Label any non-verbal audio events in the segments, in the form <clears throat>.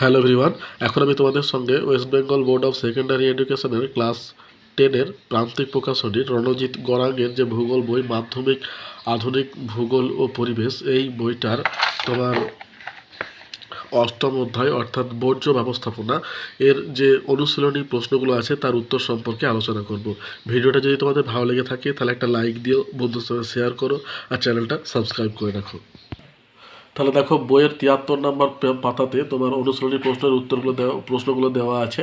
Hello everyone এখন আমি তোমাদের সঙ্গে West Bengal board of secondary এডুকেশনের ক্লাস টেনের প্রান্তিক প্রকাশনী রণজিৎ গড়াঙ্গের যে ভূগোল বই মাধ্যমিক, আধুনিক ভূগোল ও পরিবেশ, এই বইটার তোমার অষ্টম অধ্যায় অর্থাৎ বর্জ্য ব্যবস্থাপনা এর যে অনুশীলনী প্রশ্নগুলো আছে তার উত্তর সম্পর্কে আলোচনা করব। ভিডিওটা যদি তোমাদের ভালো লেগে থাকে তাহলে একটা লাইক দিও বন্ধুর সঙ্গে শেয়ার করো আর চ্যানেলটা সাবস্ক্রাইব করে রাখো। তাহলে দেখো বইয়ের তিয়াত্তর নাম্বার পাতাতে তোমার অনুশীলনী প্রশ্নের উত্তরগুলো দেওয়া, প্রশ্নগুলো দেওয়া আছে।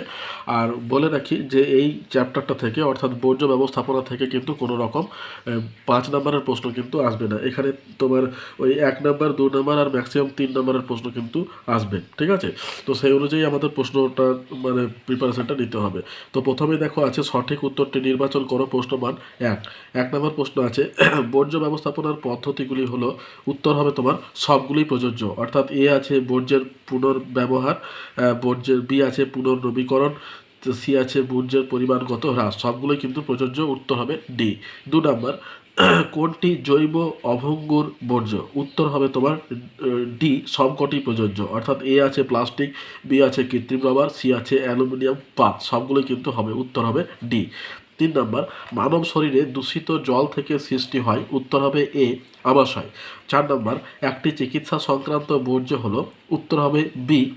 আর বলে রাখি যে এই চ্যাপ্টারটা থেকে অর্থাৎ বর্জ্য ব্যবস্থাপনা থেকে কিন্তু কোনো রকম পাঁচ নাম্বারের প্রশ্ন কিন্তু আসবে না। এখানে তোমার ওই এক নাম্বার, দু নাম্বার আর ম্যাক্সিমাম তিন নাম্বারের প্রশ্ন কিন্তু আসবে, ঠিক আছে? তো সেই অনুযায়ী আমাদের প্রশ্নটা মানে প্রিপারেশনটা নিতে হবে। তো প্রথমে দেখো আছে সঠিক উত্তরটি নির্বাচন করো প্রশ্নমান এক। এক নম্বর প্রশ্ন আছে, <clears throat> বর্জ্য ব্যবস্থাপনার পদ্ধতিগুলি হলো, উত্তর হবে তোমার সবগুলোই প্রযোজ্য। অর্থাৎ এ আছে বর্জ্যের পুনর্ব্যবহার বর্জ্যের বি আছে পুনর্নবীকরণ, সি আছে বর্জ্যের পরিমাণগত হ্রাস। সবগুলোই কিন্তু প্রযোজ্য, উত্তর হবে ডি। দু নম্বর, <clears throat> কোনটি জৈব অভঙ্গুর বর্জ্য? উত্তর হবে তোমার ডি সবকটি প্রযোজ্য। অর্থাৎ এ আছে প্লাস্টিক, বি আছে কৃত্রিম রবার, সি আছে অ্যালুমিনিয়াম পাত। সবগুলোই কিন্তু হবে, উত্তর হবে ডি। তিন নম্বর মানব শরীরে দূষিত জল থেকে সৃষ্টি হয় উত্তর হবে এ আমাশয় চার নম্বর একটি চিকিৎসা সংক্রান্ত বর্জ্য হল উত্তর হবে বি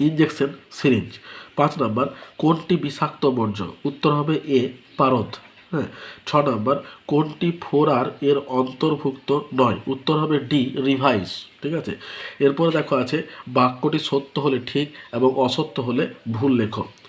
ইঞ্জেকশন সিরিঞ্জ পাঁচ নম্বর কোনটি বিষাক্ত বর্জ্য? উত্তর হবে এ পারদ। হ্যাঁ ছ নম্বর কোনটি ফোর আর এর অন্তর্ভুক্ত নয়? উত্তর হবে ডি রিভাইস। ঠিক আছে? এরপরে দেখো আছে বাক্যটি সত্য হলে ঠিক এবং অসত্য হলে ভুল লেখো। আহ,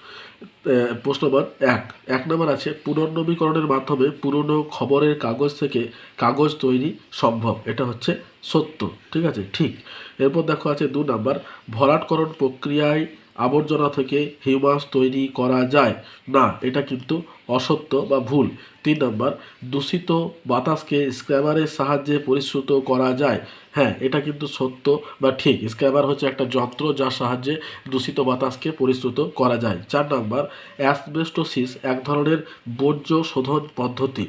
প্রশ্ন নম্বর এক। এক নম্বর আছে, পুনর্নবীকরণের মাধ্যমে পুরনো খবরের কাগজ থেকে কাগজ তৈরি সম্ভব। এটা হচ্ছে সত্য। ঠিক আছে? ঠিক। এরপর দেখো আছে দু নম্বর, ভরাটকরণ প্রক্রিয়ায় আবর্জনা থেকে হিউমাস তৈরি করা যায়। না, এটা কিন্তু অসত্য বা ভুল। তিন নম্বর, দূষিত বাতাসকে স্ক্র্যাবারের সাহায্যে পরিশ্রুত করা যায়। হ্যাঁ এটা কিন্তু সত্য বা ঠিক। স্ক্র্যাবার হচ্ছে একটা যন্ত্র যার সাহায্যে দূষিত বাতাসকে পরিশ্রুত করা যায়। চার নম্বর, অ্যাসবেস্টোসিস এক ধরনের বর্জ্য শোধন পদ্ধতি।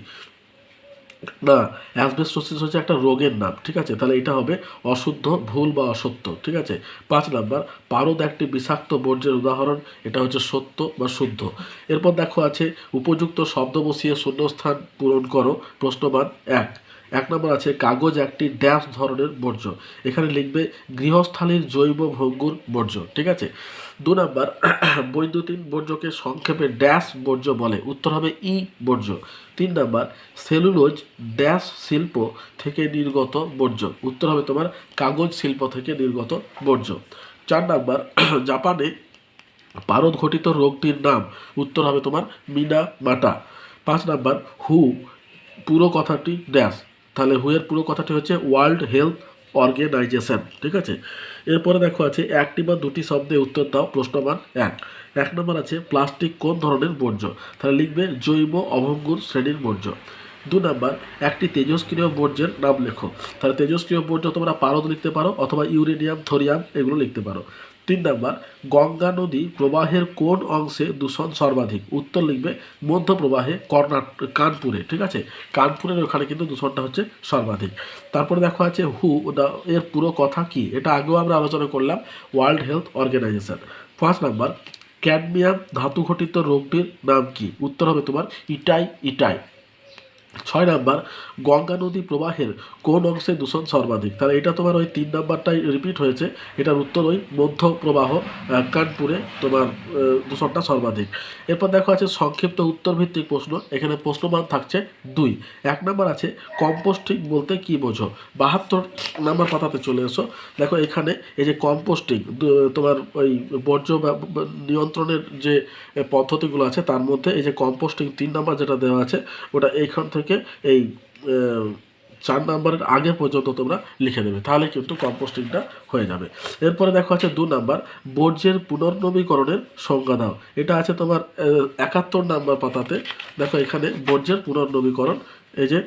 না অ্যাসবেস্টোসিস হচ্ছে একটা রোগের নাম, ঠিক আছে? তাহলে এটা হবে অশুদ্ধ, ভুল বা অসত্য, ঠিক আছে? পাঁচ নাম্বার, পারদ একটি বিষাক্ত বর্জ্যের উদাহরণ, এটা হচ্ছে সত্য বা শুদ্ধ। এরপর দেখো আছে, উপযুক্ত শব্দ বসিয়ে শূন্যস্থান পূরণ করো, প্রশ্নবান এক। এক নম্বর আছে, কাগজ একটি ড্যাশ ধরনের বর্জ্য। এখানে লিখবে, গৃহস্থালীর জৈব ভঙ্গুর বর্জ্য, ঠিক আছে? দু নম্বর, <clears throat> বৈদ্যুতিন বর্জ্যকে সংক্ষেপে ড্যাশ বর্জ্য বলে, উত্তর হবে ই বর্জ্য। তিন নম্বর, সেলুলোজ ড্যাশ শিল্প থেকে নির্গত বর্জ্য, উত্তর হবে তোমার কাগজ শিল্প থেকে নির্গত বর্জ্য। চার নম্বর, <clears throat> জাপানে পারদ ঘটিত রোগটির নাম, উত্তর হবে তোমার মিনা মাটা পাঁচ নাম্বার, হু, পুরো কথাটি ড্যাশ। তাহলে হুয়ের পুরো কথাটি হচ্ছে ওয়ার্ল্ড হেলথ অর্গানাইজেশন, ঠিক আছে? এরপরে দেখো আছে, একটি বা দুটি শব্দে উত্তর দাও প্রশ্নমান এক। এক নম্বর আছে, প্লাস্টিক কোন ধরনের বর্জ্য? তাহলে লিখবে জৈব অভঙ্গুর শ্রেণির বর্জ্য। দু নাম্বার, একটি তেজস্ক্রিয় বর্জ্যের নাম লেখো। তাহলে তেজস্ক্রিয় বর্জ্য তোমরা পারদ লিখতে পারো অথবা ইউরেনিয়াম, থোরিয়াম, এগুলো লিখতে পারো। তিন নাম্বার, গঙ্গা নদী প্রবাহের কোন অংশে দূষণ সর্বাধিক? উত্তর লিখবে মধ্য প্রবাহে কর্ণাটক কানপুরে, ঠিক আছে? কানপুরের ওখানে কিন্তু দূষণটা হচ্ছে সর্বাধিক। তারপরে দেখো আছে হু এর পুরো কথা কি? এটা আগেও আমরা আলোচনা করলাম ওয়ার্ল্ড হেলথ অর্গানাইজেশন পাঁচ নাম্বার, ক্যাডমিয়াম ধাতু ঘটিত রোগটির নাম কি? উত্তর হবে তোমার, ইটাই ইটাই। ছয় নাম্বার, গঙ্গা নদী প্রবাহের কোন অংশে দূষণ সর্বাধিক? তাহলে এটা তোমার ওই তিন নাম্বারটাই রিপিট হয়েছে। এটার উত্তর ওই মধ্য প্রবাহ কানপুরে তোমার দূষণটা সর্বাধিক। এরপর দেখো আছে সংক্ষিপ্ত উত্তর ভিত্তিক প্রশ্ন। এখানে প্রশ্নমান থাকছে দুই। এক নাম্বার আছে, কম্পোস্টিং বলতে কি বোঝো? বাহাত্তর নাম্বার পাতাতে চলে এসো। দেখো এখানে এই যে কম্পোস্টিং তোমার ওই বর্জ্য নিয়ন্ত্রণের যে পদ্ধতিগুলো আছে, তার মধ্যে এই যে কম্পোস্টিং তিন নাম্বার যেটা দেওয়া আছে, ওটা এইখান থেকে এই চার নাম্বারের আগে পর্যন্ত তোমরা লিখে দেবে তাহলে কিন্তু কম্পোস্টিংটা হয়ে যাবে। এরপরে দেখো আছে দু নাম্বার, বর্জ্যের পুনর্নবীকরণের সংজ্ঞা দাও। এটা আছে তোমার একাত্তর নাম্বার পাতাতে। দেখো এখানে বর্জ্যের পুনর্নবীকরণ, এই যে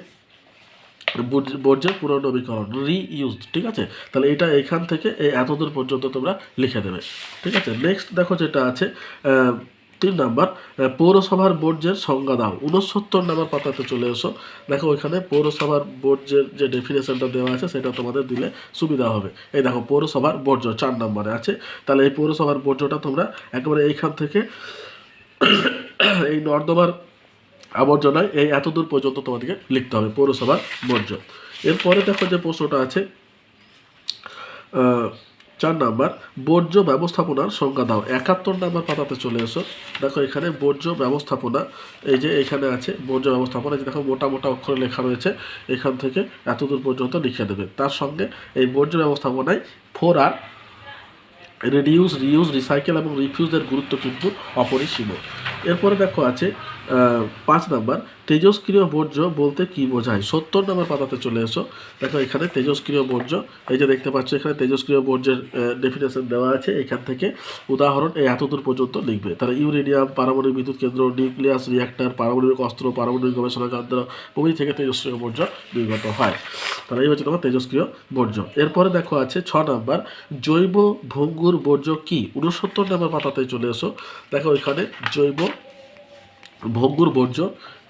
বর্জ্য- বর্জ্যের পুনর্নবীকরণ রিইউজ ঠিক আছে? তাহলে এটা এখান থেকে এতদূর পর্যন্ত তোমরা লিখে দেবে, ঠিক আছে? নেক্সট দেখো যেটা আছে তিন নাম্বার পৌরসভার বর্জ্যের সংজ্ঞা দাও। উনসত্তর নাম্বার পাতাতে চলে এসো। দেখো ওইখানে পৌরসভার বর্জ্যের যে ডেফিনেশনটা দেওয়া আছে, সেটা তোমাদের দিলে সুবিধা হবে। এই দেখো, পৌরসভার বর্জ্য চার নম্বরে আছে। তাহলে এই পৌরসভার বর্জ্যটা তোমরা একেবারে এইখান থেকে <coughs> এই নর্দমার আবর্জনায় এই এত দূর পর্যন্ত তোমাদেরকে লিখতে হবে, পৌরসভার বর্জ্য। এরপরে দেখো যে প্রশ্নটা আছে চার নাম্বার, বর্জ্য ব্যবস্থাপনার সংজ্ঞা দাও। একাত্তর নাম্বার পাতাতে চলে এসো। দেখো এখানে বর্জ্য ব্যবস্থাপনা, এই যে এখানে আছে বর্জ্য ব্যবস্থাপনা যে দেখো মোটা মোটা অক্ষরে লেখা রয়েছে, এখান থেকে এতদূর পর্যন্ত লিখে দেবে। তার সঙ্গে এই বর্জ্য ব্যবস্থাপনায় four R reduce reuse recycle এবং রিফিউজের গুরুত্ব কিন্তু অপরিসীম। এরপরে দেখো আছে পাঁচ নাম্বার, তেজস্ক্রিয় বর্জ্য বলতে কি বোঝায়? সত্তর নাম্বার পাতাতে চলে এসো। দেখো এখানে তেজস্ক্রিয় বর্জ্য, এই যে দেখতে পাচ্ছ এখানে তেজস্ক্রিয় বর্জ্যের ডেফিনেশন দেওয়া আছে। এখান থেকে উদাহরণ, এই এতদূর পর্যন্ত লিখবে। তাহলে ইউরেনিয়াম, পারমাণবিক বিদ্যুৎ কেন্দ্র, নিউক্লিয়াস, রিয়াক্টর, পারমাণবিক অস্ত্র, পারমাণবিক গবেষণা কেন্দ্র, প্রভৃতি থেকে তেজস্ক্রিয় বর্জ্য নির্গত হয়। তাহলে এই হচ্ছে তোমার তেজস্ক্রিয় বর্জ্য। এরপরে দেখো আছে ছ নাম্বার, জৈব ভঙ্গুর বর্জ্য কি? উনসত্তর নাম্বার পাতাতে চলে এসো। দেখো এখানে জৈব ভঙ্গুর বর্জ্য,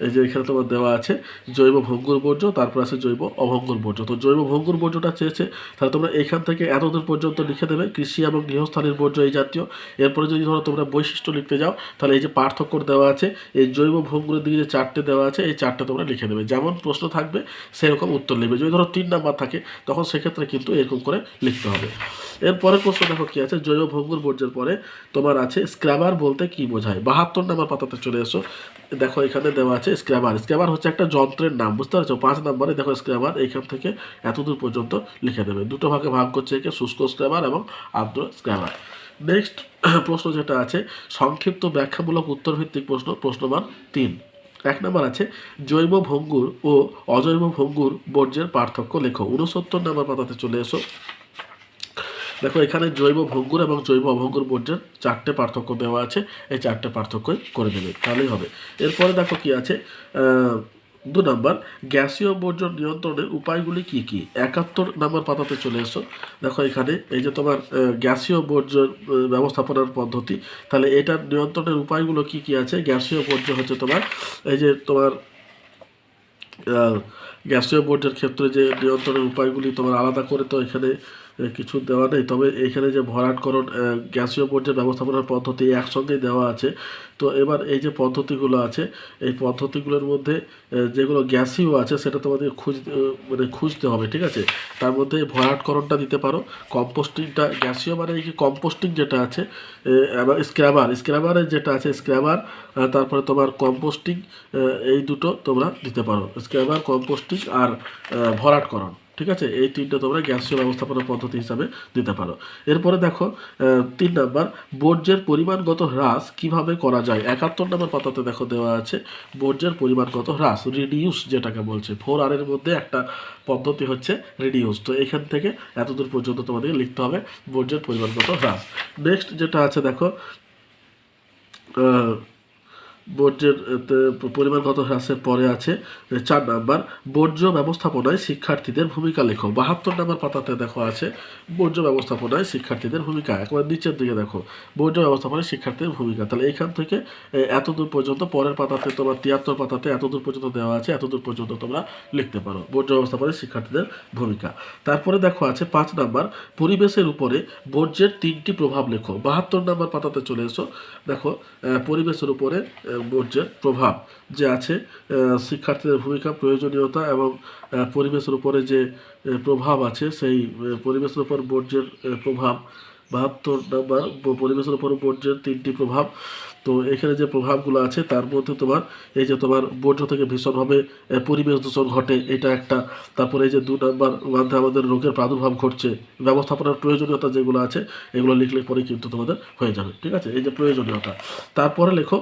এই যে এখানে তোমার দেওয়া আছে, জৈব ভঙ্গুর বর্জ্য, তারপর আছে জৈব অভঙ্গুর বর্জ্য। তো জৈব ভঙ্গুর বর্জ্যটা চেয়েছে, তাহলে তোমরা এখান থেকে এতদূর পর্যন্ত লিখে দেবে, কৃষি এবং গৃহস্থালীর বর্জ্য এই জাতীয়। এরপরে যদি ধরো তোমরা বৈশিষ্ট্য লিখতে যাও, তাহলে এই যে পার্থক্য দেওয়া আছে, এই জৈব ভঙ্গুরের দিকে যে চারটে দেওয়া আছে, এই চারটে তোমরা লিখে দেবে। যেমন প্রশ্ন থাকবে, সেরকম উত্তর লিখবে। যদি ধরো তিন নাম্বার থাকে, তখন সেক্ষেত্রে কিন্তু এরকম করে লিখতে হবে। এরপরের প্রশ্ন দেখো কি আছে? জৈব ভঙ্গুর বর্জ্যের পরে তোমার আছে স্ক্র্যাবার বলতে কি বোঝায়? বাহাত্তর নাম্বার পাতাতে চলে এসো। দেখো এখানে দেওয়া আছে স্ক্র্যাবার স্ক্র্যাবার হচ্ছে একটা যন্ত্রের নাম, বুঝতে পারছ? পাঁচ নম্বরে দেখো স্ক্র্যাবার এইখান থেকে এতদূর পর্যন্ত লিখে দেবে। দুটো ভাগে ভাগ করছে একে শুষ্ক স্ক্র্যাবার এবং আর্দ্র স্ক্র্যাবার নেক্সট <clears throat> প্রশ্ন যেটা আছে, সংক্ষিপ্ত ব্যাখ্যামূলক উত্তরভিত্তিক প্রশ্ন প্রশ্নমান তিন। এক নম্বর আছে, জৈব ভঙ্গুর ও অজৈব ভঙ্গুর বর্জ্যের পার্থক্য লেখো। উনসত্তর নম্বর পাতাতে চলে এসো। দেখো, এখানে জৈব ভঙ্গুর এবং জৈব অভঙ্গুর বর্জ্যের চারটে পার্থক্য দেওয়া আছে। এই চারটে পার্থক্যই করে দেবে তাহলেই হবে। এরপরে দেখো কি আছে দু নম্বর, গ্যাসীয় বর্জ্য নিয়ন্ত্রণের উপায়গুলি কি কি? একাত্তর নম্বর পাতাতে চলে এসো। দেখো, এখানে এই যে তোমার গ্যাসীয় বর্জ্য ব্যবস্থাপনার পদ্ধতি, তাহলে এটার নিয়ন্ত্রণের উপায়গুলো কি কি আছে? গ্যাসীয় বর্জ্য হচ্ছে তোমার, এই যে তোমার গ্যাসীয় বর্জ্যের ক্ষেত্রে যে নিয়ন্ত্রণের উপায়গুলি তোমার আলাদা করে তো এখানে কিছু দেওয়া নেই। তবে এখানে যে ভরাটকরণ গ্যাসীয় বোর্ডের ব্যবস্থাপনার পদ্ধতি একসঙ্গেই দেওয়া আছে। তো এবার এই যে পদ্ধতিগুলো আছে, এই পদ্ধতিগুলোর মধ্যে যেগুলো গ্যাসীয় আছে, সেটা তোমাদের খুঁজ মানে খুঁজতে হবে, ঠিক আছে? তার মধ্যে ভরাটকরণটা দিতে পারো। কম্পোস্টিংটা, গ্যাসীয় মানে এই কম্পোস্টিং যেটা আছে স্ক্র্যাবার স্ক্র্যাবারের যেটা আছে স্ক্র্যাবার তারপরে তোমার কম্পোস্টিং এই দুটো তোমরা দিতে পারো। স্ক্র্যাবার কম্পোস্টিং আর ভরাটকরণ। ঠিক আছে? এই তিনটা তোমরা গ্যাসীয় ব্যবস্থাপনা পদ্ধতি হিসাবে দিতে পারো। এরপরে দেখো তিন নাম্বার, বর্জ্যের পরিমাণগত হ্রাস কীভাবে করা যায়? একাত্তর নাম্বার পাতাতে দেখো দেওয়া আছে, বর্জ্যের পরিমাণগত হ্রাস রিডিউস যেটাকে বলছে। ফোর আর এর মধ্যে একটা পদ্ধতি হচ্ছে রিডিউস তো এখান থেকে এতদূর পর্যন্ত তোমাদেরকে লিখতে হবে বর্জ্যের পরিমাণগত হ্রাস। নেক্সট যেটা আছে দেখো বর্জ্যের এতে পরিমাণগত হ্রাসের পরে আছে? চার নাম্বার, বর্জ্য ব্যবস্থাপনায় শিক্ষার্থীদের ভূমিকা লেখো। বাহাত্তর নাম্বার পাতাতে দেখো আছে, বর্জ্য ব্যবস্থাপনায় শিক্ষার্থীদের ভূমিকা। একবার নিচের দিকে দেখো, বর্জ্য ব্যবস্থাপনায় শিক্ষার্থীদের ভূমিকা। তাহলে এইখান থেকে এতদূর পর্যন্ত, পরের পাতাতে তোমার তিয়াত্তর পাতাতে এতদূর পর্যন্ত দেওয়া আছে, এতদূর পর্যন্ত তোমরা লিখতে পারো, বর্জ্য ব্যবস্থাপনায় শিক্ষার্থীদের ভূমিকা। তারপরে দেখো আছে পাঁচ নাম্বার, পরিবেশের উপরে বর্জ্যের তিনটি প্রভাব লেখো। বাহাত্তর নাম্বার পাতাতে চলে এসো, দেখো পরিবেশের উপরে বর্জ্যের প্রভাব, যে আছে শিক্ষার্থীদের ভূমিকা, প্রয়োজনীয়তা এবং পরিবেশের উপরে যে প্রভাব আছে, সেই পরিবেশের উপর বর্জ্যের প্রভাব, বাহাত্তর নাম্বার পরিবেশের উপর বর্জ্যের তিনটি প্রভাব। তো এখানে যে প্রভাবগুলো আছে, তার মধ্যে তোমার, এই যে তোমার বর্জ্য থেকে ভীষণভাবে পরিবেশ দূষণ ঘটে, এটা একটা। তারপরে এই যে দু নাম্বার মধ্যে আমাদের রোগের প্রাদুর্ভাব ঘটছে, ব্যবস্থাপনার প্রয়োজনীয়তা যেগুলো আছে, এগুলো লিখলে পরে কিন্তু তোমাদের হয়ে যাবে, ঠিক আছে? এই যে প্রয়োজনীয়তা। তারপরে লেখো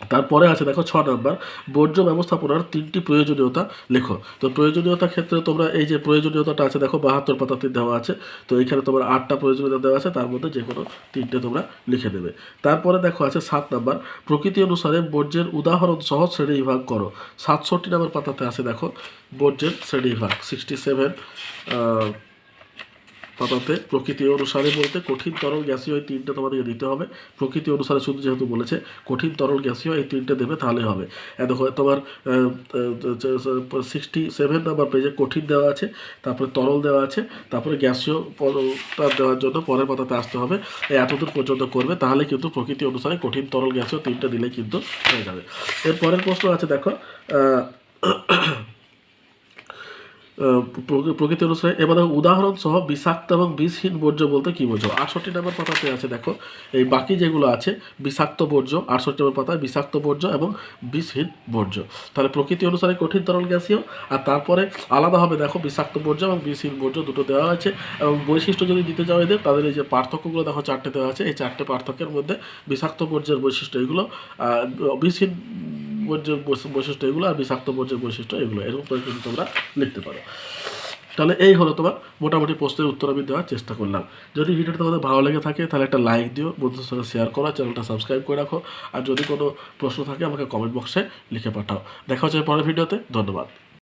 তারপরে আছে দেখো ছ নাম্বার, বর্জ্য ব্যবস্থাপনার তিনটি প্রয়োজনীয়তা লেখো। তো প্রয়োজনীয়তার ক্ষেত্রে তোমরা এই যে প্রয়োজনীয়তাটা আছে দেখো, বাহাত্তর পাতাতে দেওয়া আছে। তো এখানে তোমার আটটা প্রয়োজনীয়তা দেওয়া আছে, তার মধ্যে যে কোনো তিনটে তোমরা লিখে দেবে তারপরে দেখো আছে সাত নাম্বার, প্রকৃতি অনুসারে বর্জ্যের উদাহরণ সহ শ্রেণি বিভাগ করো। সাতষট্টি নাম্বার পাতাতে আছে দেখো, বর্জ্যের শ্রেণি বিভাগ সিক্সটি সেভেন পাতাতে প্রকৃতি অনুসারে বলতে কঠিন তরল গ্যাসীয় এই তিনটে তোমাদেরকে দিতে হবে। প্রকৃতি অনুসারে শুধু যেহেতু বলেছে কঠিন তরল গ্যাসীয় এই তিনটে দেবে তাহলে হবে। দেখো, তোমার সিক্সটি সেভেন নাম্বার পেজে কঠিন দেওয়া আছে, তারপরে তরল দেওয়া আছে, তারপরে গ্যাসীয় পদার্থ দেওয়ার জন্য পরের পাতাতে আসতে হবে। এতদূর পর্যন্ত করবে, তাহলে কিন্তু প্রকৃতি অনুসারে কঠিন তরল গ্যাসীয় তিনটে দিলে কিন্তু হয়ে যাবে। এর পরের প্রশ্ন আছে, দেখো আহ, আহ, প্রকৃতি অনুসারে। এবার উদাহরণ সহ বিষাক্ত এবং বিষহীন বর্জ্য বলতে কি বোঝো? আটষট্টি নম্বর পাতাতে আছে দেখো এই বাকি যেগুলো আছে বিষাক্ত বর্জ্য আটষট্টি নম্বর পাতায় বিষাক্ত বর্জ্য এবং বিষহীন বর্জ্য। তাহলে প্রকৃতি অনুসারে কঠিন তরল গ্যাসীয় আর তারপরে আলাদাভাবে দেখো বিষাক্ত বর্জ্য এবং বিষহীন বর্জ্য দুটো দেওয়া আছে এবং বৈশিষ্ট্য যদি দিতে যাও এদের তাদের এই যে পার্থক্যগুলো দেখো চারটে দেওয়া আছে। এই চারটে পার্থক্যের মধ্যে বিষাক্ত বর্জ্যের বৈশিষ্ট্য এগুলো বিষহীন বর্জ্যের বৈশ- বৈশিষ্ট্য এগুলো আর বিষাক্ত বর্জ্যের বৈশিষ্ট্য এগুলো, এরকম করে কিন্তু তোমরা লিখতে পারো। তাহলে এই হলো তোমার মোটামুটি প্রশ্নের উত্তর আমি দেওয়ার চেষ্টা করলাম। যদি ভিডিওটা তোমাদের ভালো লেগে থাকে, তাহলে একটা লাইক দিও, বন্ধুদের সঙ্গে শেয়ার করো, চ্যানেলটা সাবস্ক্রাইব করে রাখো। আর যদি কোনো প্রশ্ন থাকে, আমাকে কমেন্ট বক্সে লিখে পাঠাও। দেখা হচ্ছে পরের ভিডিওতে, ধন্যবাদ।